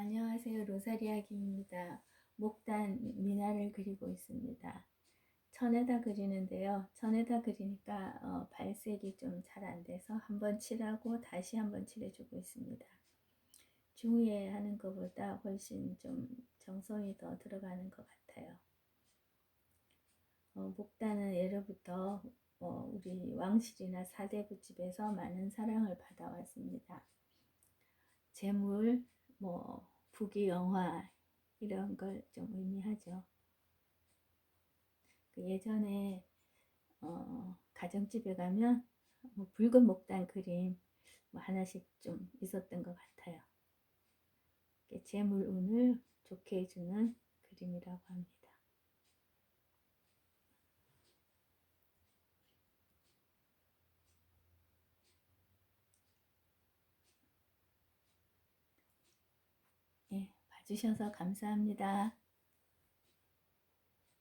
안녕하세요. 로사리아 김입니다. 목단 미나를 그리고 있습니다. 천에다 그리는데요. 천에다 그리니까 어, 발색이 좀 잘 안 돼서 한번 칠하고 다시 한번 칠해주고 있습니다. 중위에 하는 것보다 훨씬 좀 정성이 더 들어가는 것 같아요. 어, 목단은 예로부터 어, 우리 왕실이나 사대부 집에서 많은 사랑을 받아왔습니다. 재물, 뭐 부귀영화 이런 걸 좀 의미하죠. 그 예전에 어, 가정집에 가면 뭐 붉은 목단 그림 뭐 하나씩 좀 있었던 것 같아요. 재물 운을 좋게 해주는 그림이라고 합니다. 예, 봐주셔서 감사합니다.